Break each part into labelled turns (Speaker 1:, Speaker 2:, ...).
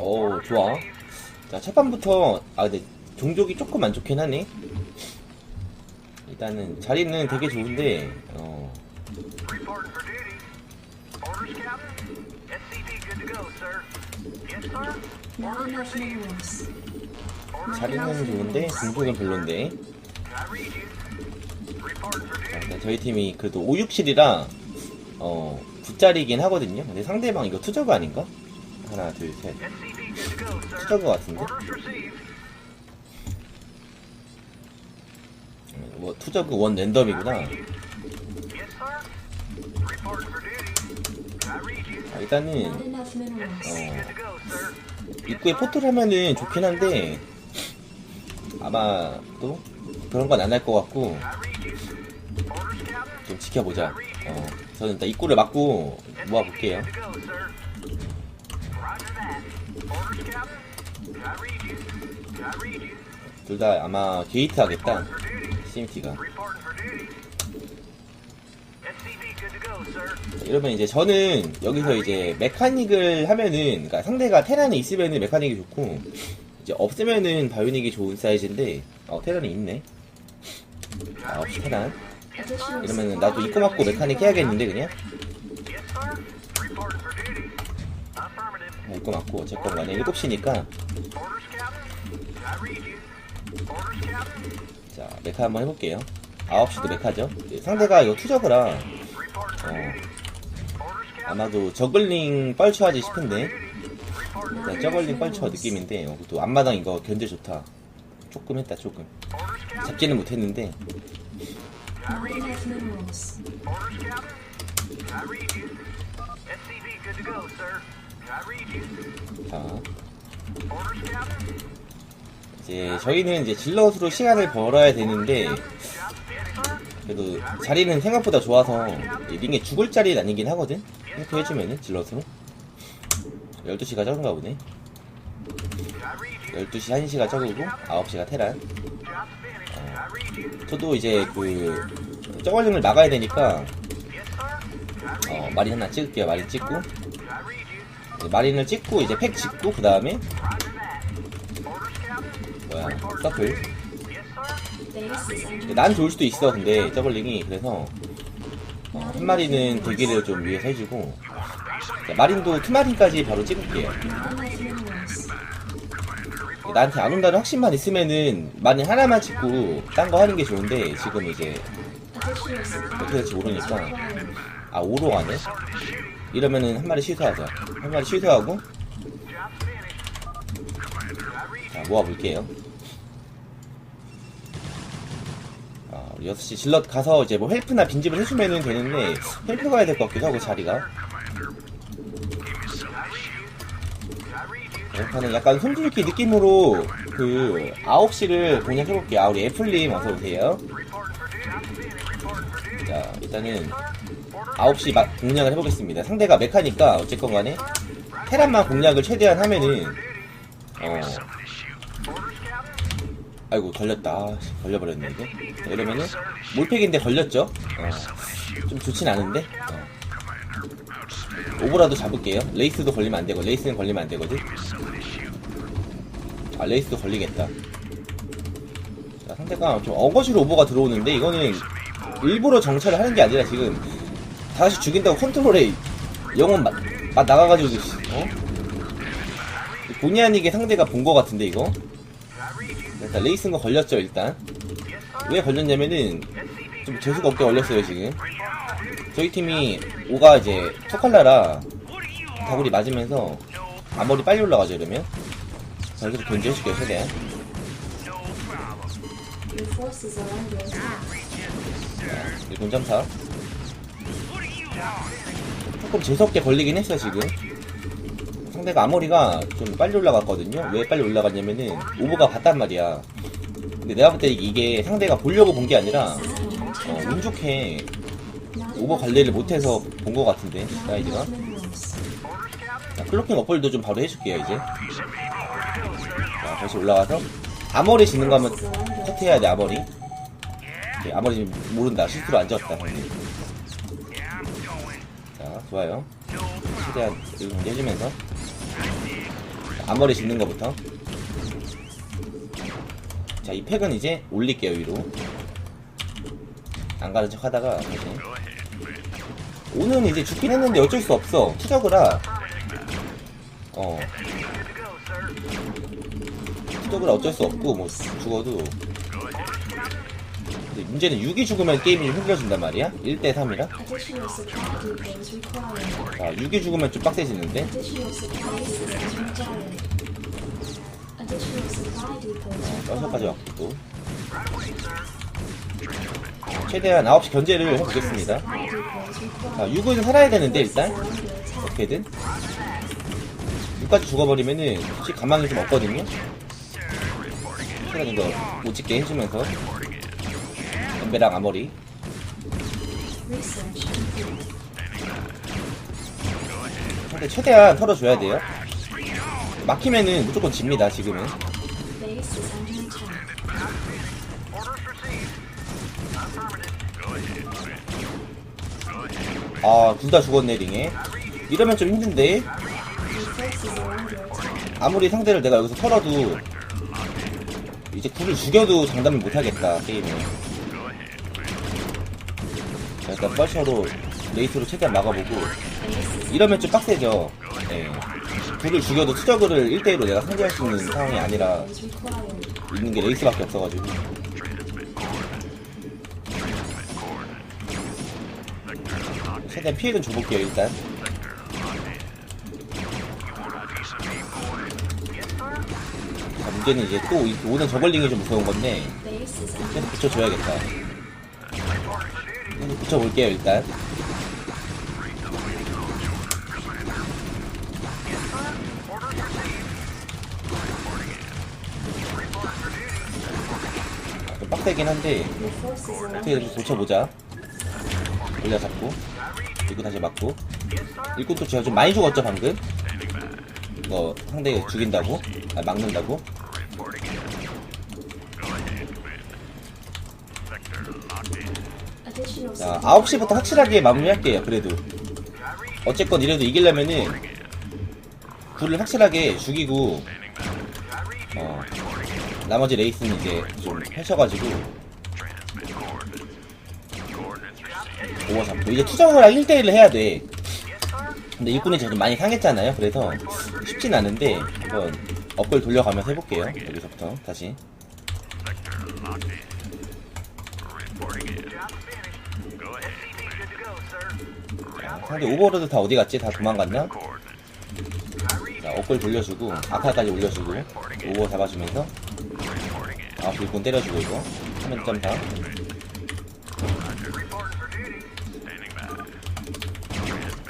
Speaker 1: 오 좋아. 자 첫판부터 아 근데 종족이 조금 안 좋긴 하네. 일단은 자리는 되게 좋은데 어 자리는 좋은데 종족은 별론데 저희 팀이 그래도 567이라 어 붓자리긴 하거든요 근데 상대방 이거 투저가 아닌가? 하나 둘셋. 투저가 같은데? 뭐 투저그 원 랜덤이구나? 아, 일단은. 어. 입구에 포트를 하면은 좋긴 한데 아마 또 그런 건 안 할 것 같고? 좀 지켜보자. 어, 저는 일단 입구를 막고 모아볼게요. 둘 다 아마 게이트 하겠다. CMT가. 이러면 이제 저는 여기서 이제 메카닉을 하면은, 그러니까 상대가 테란이 있으면은 메카닉이 좋고, 이제 없으면은 바이오닉이 좋은 사이즈인데, 어, 테란이 있네. 아, 없이 테란. 이러면은 나도 입구 막고 메카닉 해야겠는데, 그냥? 아, 입구 막고, 어쨌건 간에 7시니까,
Speaker 2: Orders, Captain. Can I read you? Orders, Captain.
Speaker 1: 자, 메카 한번 해볼게요. 9시도 메카죠. 예, 상대가 이거
Speaker 2: for
Speaker 1: 어. 아마도 저글링 뻘쳐하지 싶은데, 일단 저글링 뻘쳐 느낌인데 어, 또 앞마당 이거 견제 좋다 조금 했다 조금. 잡지는 못했는데? 자. 이제 저희는 이제 질럿으로 시간을 벌어야 되는데. 그래도 자리는 생각보다 좋아서 이 링에 죽을 자리는 아니긴 하거든 이렇게 해주면은 질럿으로 12시가 적은가 보네
Speaker 2: Can I read you?
Speaker 1: 12시 1시가 적고 9시가 테란
Speaker 2: you?
Speaker 1: 저도 이제 그 저글링을 막아야 되니까 어, 마린 하나 찍을게요 마린 찍고 마린을 찍고 이제 팩 찍고 그 다음에. 뭐야 서클 난 좋을 수도 있어 근데 저글링이 그래서 어, 한 마리는 대기를 좀 위해서 해주고 자, 마린도 투마린까지 바로 찍을게요. 나한테 안 온다는 확신만 있으면은 마린 하나만 찍고 딴 거 하는 게 좋은데 지금 이제. 어떻게 될지 모르니까. 아 5로 가네 이러면은 한 마리 취소하자 한 마리
Speaker 2: read
Speaker 1: 자 모아볼게요 아 우리 6시 질럿 가서 이제 뭐 헬프나 빈집을 해주면은 되는데 헬프 가야 될 것 같기도 하고 자리가 헬프는 약간 손들기 느낌으로 그 9시를 공략해볼게요. 아 우리 애플님 어서오세요. 자 일단은
Speaker 2: Orders,
Speaker 1: 9시 마- 공략을 해보겠습니다. 상대가 메카니까 어쨌건 간에 테란만 공략을 최대한 하면은 어. 아이고 걸렸다. 걸려버렸네 이게. 자, 이러면은 몰팩인데 걸렸죠? 어, 좀 좋진 않은데? 어. 오버라도 잡을게요. 레이스도 걸리면 안되고 레이스는 걸리면 안되거든? 아 레이스도 걸리겠다. 자 상대가 좀 어거지로 오버가 들어오는데 이거는 일부러 정찰을 하는 게 아니라 지금 다시 죽인다고 컨트롤에 영혼 막, 막 나가가지고 씨, 어? 본의 아니게 상대가 본 거 같은데 이거? 일단 레이스인 거 걸렸죠 일단. 왜 걸렸냐면은 좀 재수가 없게 걸렸어요 지금 저희 팀이 오가 이제 토칼라라 다구리 맞으면서 앞머리 빨리 올라가죠 이러면? 자 여기서 견제해줄게요 최대한. 일본 점사 조금 재수없게 걸리긴 했어 지금. 상대가 앞머리가 좀 빨리 올라갔거든요. 왜 빨리 올라갔냐면은 오버가 봤단 말이야. 근데 내가 볼 때 이게 상대가 보려고 본 게 아니라 어, 운 좋게 오버 관리를 못해서 본 것 같은데 사이즈가. 자, 클로킹 어플도 좀 바로 해줄게요 이제. 자, 다시 올라가서. 아머리 짓는 거 한번 커트해야 돼 아머리. 오케이, 아머리 지금 모른다. 실수로 안 지었다. 형님 자 좋아요. 최대한 이거 정리해주면서. 자, 앞머리 짓는 거부터. 자 이 팩은 이제 올릴게요 위로. 안 가는 척 하다가 다시 오는 이제 죽긴 했는데 어쩔 수 없어 투적이라 어 투적이라 어쩔 수 없고 뭐 죽어도 근데 문제는 6이 죽으면 게임이 좀 힘들어진단 말이야 1대3이라
Speaker 3: Additional supply depots required.
Speaker 1: 자 6이 죽으면 좀 빡세지는데 여기서까지
Speaker 3: required.
Speaker 1: 왔고 또 최대한 9시 견제를 해보겠습니다 자
Speaker 3: required.
Speaker 1: 6은 살아야 되는데 일단. 어떻게든 6까지 죽어버리면은 솔직히 가망이 좀 없거든요 최대한 이거 못 찍게 해주면서 엠베랑 아머리. 근데 최대한 털어줘야 돼요 막히면은 무조건 집니다 지금은 아 둘 다 죽었네 링에 이러면 좀 힘든데. 아무리 상대를 내가 여기서 털어도 이제 굴을 죽여도 장담을 못하겠다 게임을 자, 일단 벌셔로 레이스로 최대한 막아보고 이러면 좀 빡세죠 예. 굴을 죽여도 투저그를 1대1로 내가 상대할 수 있는 상황이 아니라. 있는 게 레이스밖에 없어가지고 최대한 피해는 줘볼게요 일단. 자, 문제는 이제 또 이- 오는 저글링이 좀 무서운 건데 계속 붙여줘야겠다. 계속 붙여볼게요 일단. 아, 좀 빡세긴 한데 어떻게든 좀 고쳐보자. 올려 잡고 일꾼 다시 맞고. 일꾼 또 제가 좀 많이 죽었죠 방금? 이거 상대 죽인다고? 아 막는다고? 자
Speaker 3: supply
Speaker 1: 9시부터 확실하게 마무리할게요 그래도. 어쨌건 이래도 이기려면은 굴을 확실하게 죽이고 어 나머지 레이스는 이제 좀 펼쳐가지고 5와 3도 이제 투정이랑 1대1을 해야 돼. 근데 일꾼이 좀 많이 상했잖아요. 그래서 쉽진 않은데 한번 업글 돌려가면서 해볼게요. 여기서부터 다시. 자, 상대 오버로드 다 어디 갔지? 다 도망갔나? 자, 업글 돌려주고 아카까지 올려주고 오버 잡아주면서. 아 불꽃 때려주고 이거. 화면 점사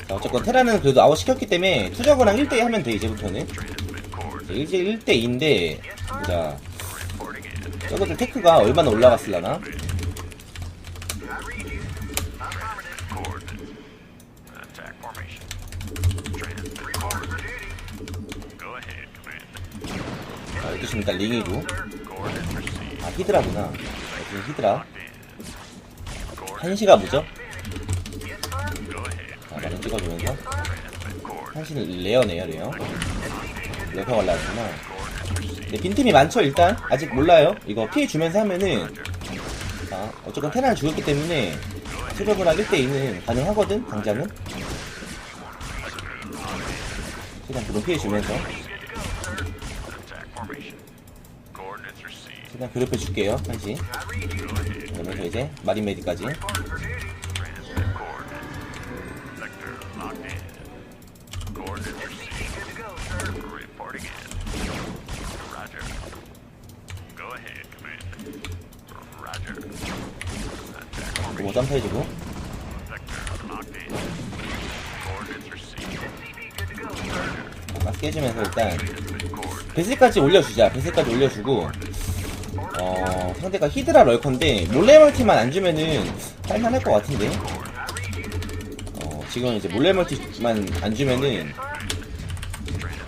Speaker 1: 자 어쨌건 테라는 그래도 아웃 시켰기 때문에 투저거랑 1대2 하면 돼 이제부터는 이제 1대2인데 보자 저것들 테크가 얼마나 올라갔을라나. 자 이렇게 일단 링이고. 아 히드라구나 여기 히드라 한시가 뭐죠? 자 나는 찍어주면서 한시는 레어네요 레어. 레어 올라왔구나. 근데 빈틈이 많죠 일단? 아직 몰라요. 이거 피해 주면서 하면은 자 어쨌건 테라를 죽였기 때문에 트러블랑 1대2는 가능하거든 당장은 최대한 그런 피해 주면서
Speaker 2: Received.
Speaker 1: 최대한 괴롭혀줄게요 한시 그러면서 이제 마린 메디까지
Speaker 2: Sector locked in. Coordinates received. Reporting in. Roger. Go ahead, Commander. Roger. Attack formation.
Speaker 1: 로보 점프해주고 깨주면서 일단 베슬까지 올려주자 베슬까지 올려주고 어 상대가 히드라 럴컨데 몰래 멀티만 안 주면은 할만할 것 같은데 어 지금 이제 몰래 멀티만 안 주면은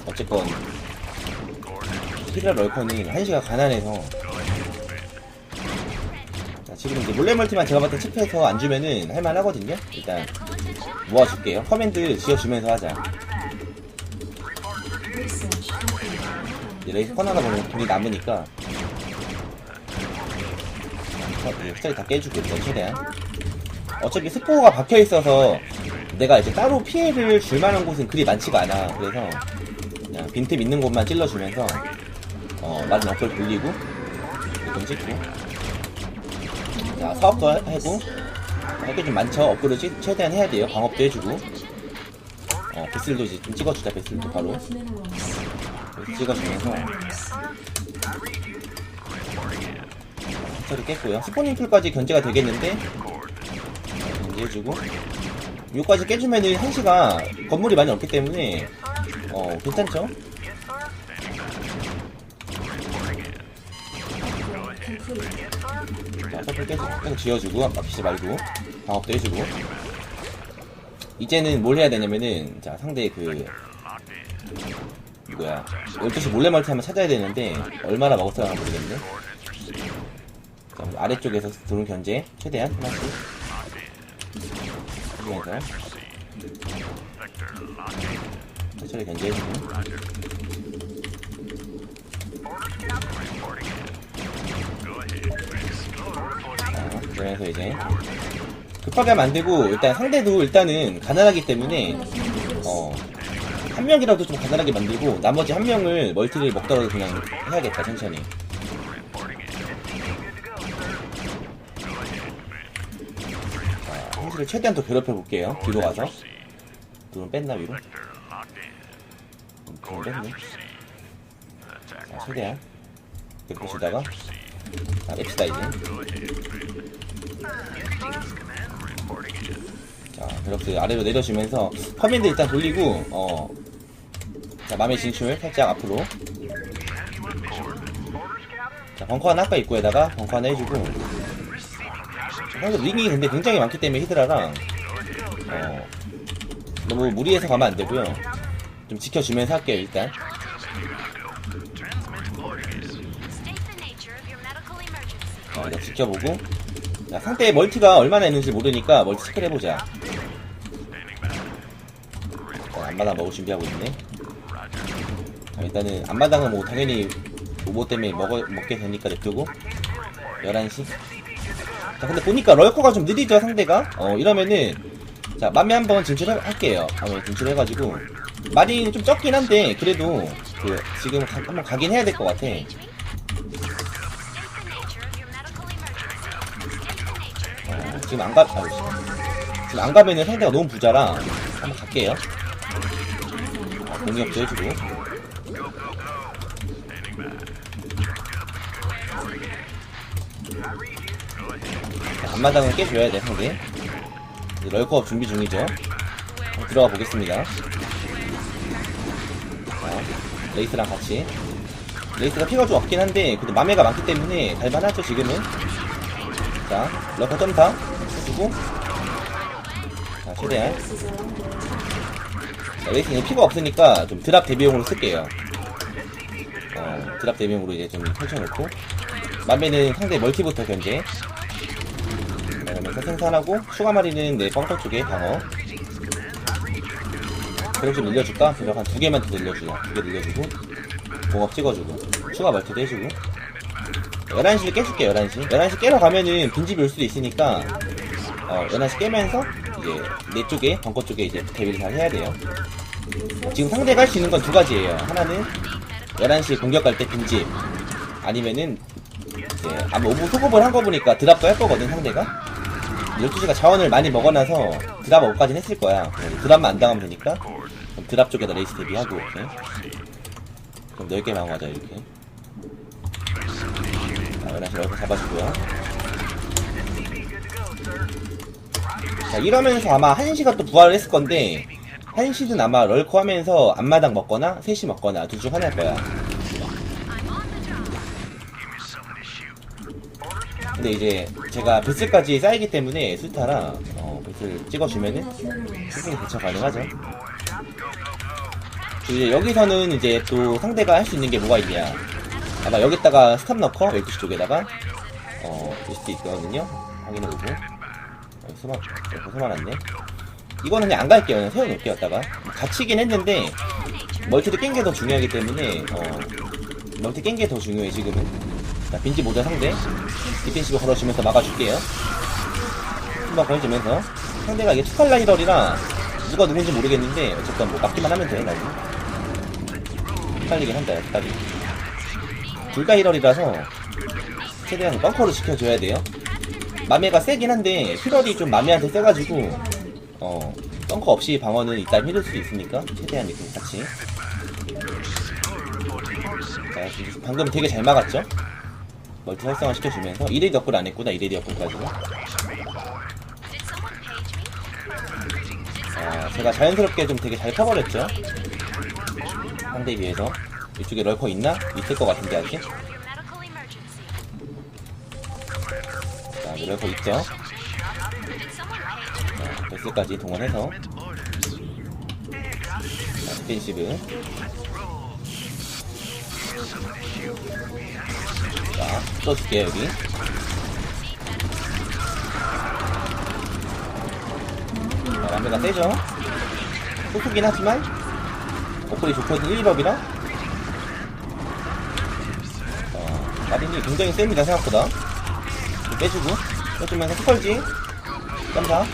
Speaker 1: 어쨌건 히드라 럴커는 한시가 가난해서 자, 지금 이제 몰래 멀티만 제가 봤을 때 칩해서 안 주면은 할만하거든요. 일단 모아줄게요. 커맨드 지어주면서 하자. 레이스 커나다 보면 돈이 남으니까 어, 예, 스타일 다 깨주고 일단 최대한 어차피 스포가 박혀있어서 내가 이제 따로 피해를 줄 만한 곳은 그리 많지가 않아. 그래서 그냥 빈틈 있는 곳만 찔러주면서 어 맞은 어플 돌리고 좀 찍고. 자 사업도 하- 하고 할 게 좀 많죠. 업그레이드 최- 최대한 해야 돼요. 방업도 해주고. 어 베슬도 이제 좀 찍어주자 베슬도 바로. 찍어주면서. 스타를 깼고요. 스포닝 풀까지 견제가 되겠는데 견제해주고 요까지 깨주면은 한시가 건물이 많이 없기 때문에 어 괜찮죠? 자, 서플 계속, 계속 지어주고 막히지 말고 방업도 해주고 이제는 뭘 해야 되냐면은 자 상대 그 뭐야 12시 몰래 멀티 한번 찾아야 되는데 얼마나 먹었어야 모르겠네 자, 아래쪽에서 드론 견제 최대한 하나씩. 해주면서 천천히 견제해주고. 자, 그러면서 이제 급하게 만들고 일단 상대도 일단은 가난하기 때문에 어, 한 명이라도 좀 가난하게 만들고 나머지 한 명을 멀티를 먹더라도 그냥 해야겠다 천천히 자, 한시를 최대한 더 괴롭혀 볼게요 뒤로 가서 드론 뺐나 위로? 음, 뺐네 자 최대한 괴롭혀주다가 자 냅시다 이제 자, 그렇게 아래로 내려주면서 커맨드 일단 돌리고 어. 자, 맘의 진출 살짝 앞으로. 자, 벙커 하나 아까 입구에다가 벙커 하나 해주고. 자, 상대 링이 근데 굉장히 많기 때문에 히드라랑 어. 너무 무리해서 가면 안 되고요. 좀 지켜주면서 할게요 일단. 어, 일단 지켜보고. 자, 상대의 멀티가 얼마나 있는지 모르니까 멀티 체크를 해보자. 어, 앞마당 먹을 준비하고 있네. 자, 일단은 앞마당은 뭐 당연히 로봇 때문에 먹어, 먹게 되니까 냅두고 11시 자 근데 보니까 럴커가 좀 느리죠 상대가 어 이러면은 자 맘에 한번 진출할게요 맘에 진출해가지고 마린이 좀 적긴 한데 그래도 그 지금 가- 한번 가긴 해야 될 것 같아. 어, 지금 안 가, 씨. 지금 안 가면은 상대가 너무 부자라 한번 갈게요. 어, 공격도 해주고. 앞마당은 깨줘야 돼, 상대. 럴컵 준비 중이죠. 어, 들어가 보겠습니다. 자, 레이스랑 같이. 레이스가 피가 좀 없긴 한데, 그래도 맘에가 많기 때문에 갈만하죠, 지금은. 자, 러커 점사 해주고 자, 최대한 자, 레이스는 피가 없으니까 좀 드랍 대비용으로 쓸게요 어, 드랍 대비용으로 이제 좀 펼쳐놓고 맘에는 상대 멀티부터 견제 그러면서 생산하고 추가 마리는 내 벙커 쪽에 방어. 그럼 좀 늘려줄까? 그럼 한두 개만 더 늘려주자. 두 개 늘려주고. 공업 찍어주고. 추가 멀티도 해주고. 11시를 깨줄게 11시. 11시 깨러 가면은 빈집이 올 수도 있으니까 어 11시 깨면서 이제 내 쪽에 벙커 쪽에 이제 대비를 잘 해야 돼요. 지금 상대가 할 수 있는 건 두 가지예요. 하나는 11시 공격할 때 빈집. 아니면은 이제 아마 오브 소급을 한 거 보니까 드랍도 할 거거든 상대가 12시가 자원을 많이 먹어놔서 드랍 업까지는 했을 거야. 네, 드랍만 안 당하면 되니까. 그럼 드랍 쪽에다 레이스 대비하고 이렇게 그럼 넓게 방어하자 이렇게. 자, 11시 넓게 잡아주고요. 자 이러면서 아마 1시가 또 부활을 했을 건데 1시는 아마 럴커 하면서 앞마당 먹거나 3시 먹거나 둘 중 하나일 거야 근데 이제 제가 베슬까지 쌓이기 때문에 수타라 어, 베슬 찍어주면은. 충분히 대처 가능하죠. 이제 여기서는 이제 또 상대가 할 수 있는 게 뭐가 있냐. 아마 여기다가 스탑 넣고 12시 쪽에다가 어 수도 있거든요. 확인해보고. 여기 소만 여기 소만 왔네. 이거는 그냥 안 갈게요. 그냥 세워놓을게요 여기다가. 갇히긴 했는데 멀티를 깬게 더 중요하기 때문에 어 멀티 깬 게 더 중요해 지금은 자 빈지 모자 상대. 디펜시브 걸어주면서 막아줄게요. 한번 걸어주면서. 상대가 이게 투칼라 히럴이라 누가 누군지 모르겠는데 어쨌든 뭐 막기만 하면 돼 나중에 헷갈리긴 한다 헷갈리 둘다 히럴이라서 최대한 벙커를 지켜줘야 돼요. 마메가 세긴 한데 히럴이 좀 마메한테 세가지고 어 벙커 없이 방어는 일단 힘들 수 있으니까 최대한 이렇게 같이. 자 방금 되게 잘 막았죠 멀티 활성화 시켜주면서 1레디 업글 안 했구나 1레디 업글까지
Speaker 4: Did someone page me?
Speaker 1: 아, 제가 자연스럽게 좀 되게 잘 커버렸죠 상대에 비해서 이쪽에 럴커 있나? 있을 것 같은데 아직. 자 럴커 있죠? 자, 베스까지 동원해서 자, 디펜시브 자 써줄게요 여기. 자, 람베가 세죠? 소수긴 하지만 어플이 좋거든 1법이라. 어, 마린이 굉장히 셉니다 생각보다. 빼주고. 빼주면서 스컬지.
Speaker 3: Reset.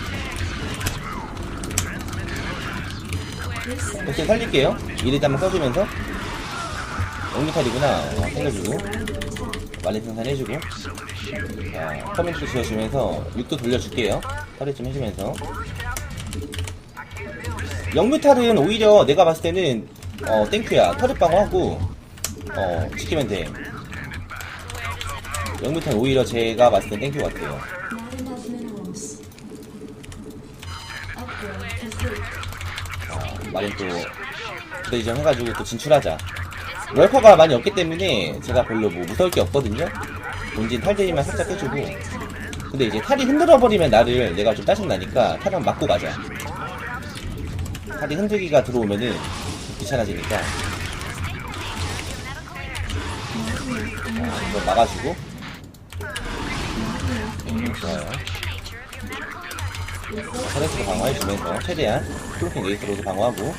Speaker 1: 이렇게 살릴게요. 이리 한번 써주면서 옹기탈이구나. 어, 살려주고 말린 생산 해주고 자 커멘트 지어주면서 6도 돌려줄게요. 탈을 좀 해주면서 영뮤탈은 오히려 내가 봤을 때는 어 땡큐야 터렛 방어하고 어 지키면 돼. 영뮤탈 오히려 제가 봤을 땐 땡큐 같아요. 어, 마린 또 부대지정 해가지고 또 진출하자. 럴커가 많이 없기 때문에 제가 별로 뭐 무서울 게 없거든요. 본진 탈대기만 살짝 해주고. 근데 이제 탈이 흔들어버리면 나를 내가 좀 짜증나니까 탈 한번 맞고 가자. 탈이 흔들기가 들어오면은 좀 귀찮아지니까. 자, 이거 막아주고. 음, 좋아요. 터렛으로 방어해주면서 최대한 플로킹 레이스로도 방어하고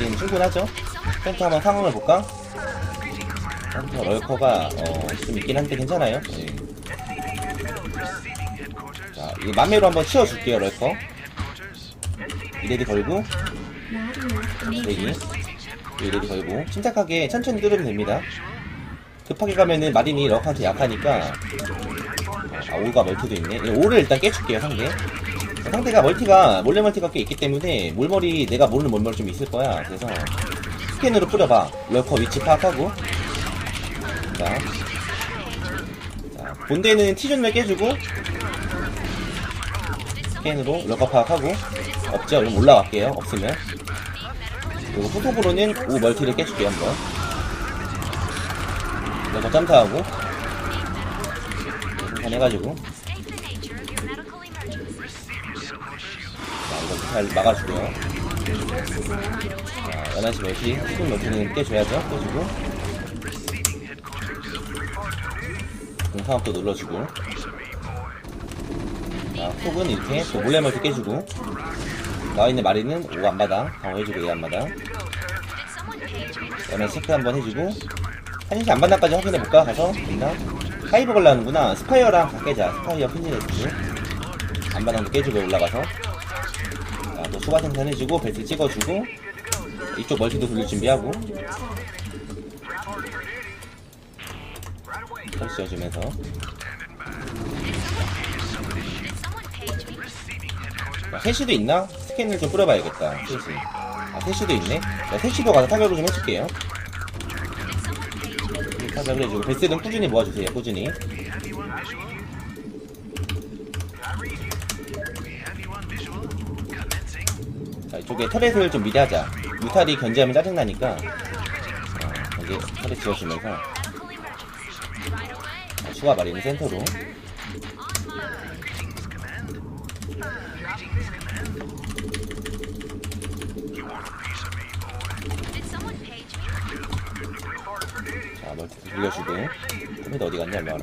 Speaker 1: 지금 충분하죠? 센터 한번 상황을 볼까? 센터 럴커가 어, 좀 있긴 한데 괜찮아요 네. 자, 이 맘매로 한번 치워줄게요 럴커 이레디 걸고
Speaker 3: minerals.
Speaker 1: 이레디 걸고 침착하게 천천히 뚫으면 됩니다 급하게 가면은 마린이 럭한테 약하니까 아, 오가 멀티도 있네. 이 오를 일단 깨줄게요, 상대. 상대가 멀티가, 몰래 멀티가 꽤 있기 때문에, 몰머리, 내가 모르는 몰머리 좀 있을 거야. 그래서, 스캔으로 뿌려봐. 럴커 위치 파악하고. 자. 자, 본대는 티존을 깨주고, 스캔으로 럴커 파악하고, 없죠? 그럼 올라갈게요, 없으면. 그리고 후속으로는 오 멀티를 깨줄게요, 한번. 럴커 점사하고, 해가지고 잘 막아주고요. 자, 11시 멀티, 수분 멀티는 깨줘야죠. 깨주고. 공사업도 눌러주고. 자, 속은 이렇게 또 몰래 멀티 깨주고. 나와있는 마리는 5 안마다. 방어해주고 2 안마다.
Speaker 4: Did someone page me?
Speaker 1: 그다음에 체크 한번 해주고. 한시 안마다까지 확인해볼까? 가서. 있나? 하이브 걸라는구나. 스파이어랑 다 깨자. 스파이어 핀진해주고. 안마당도 깨주고 올라가서. 추가 생산해주고, 배트 찍어주고. 이쪽 멀티도 돌릴 준비하고.
Speaker 4: Someone page me?
Speaker 1: 자, 세시도 있나? 스캔을 좀 뿌려봐야겠다. 세시. 아, 세시도 있네. 자, 세시도 가서 타격을 좀 해줄게요. 타격을 해주고. 베스는 꾸준히 모아주세요. 꾸준히. 이쪽에 터렛을 좀 미리 하자. 무탈이 견제하면 짜증나니까. 어, 견제, 터렛 지어주면서. 자, 추가 마리는 센터로. 자 멀티 돌려주고 컴퓨터 어디 갔냐 와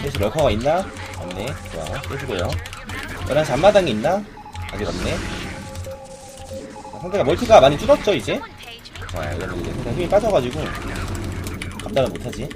Speaker 1: 셋이 럴커가 있나? 없네 좋아 빼주고요 11시 앞마당에 있나? 아직 없네 자, 상대가 멀티가 많이 줄었죠 이제? 자 이러면 이제 상대 힘이 빠져가지고 감당을 못하지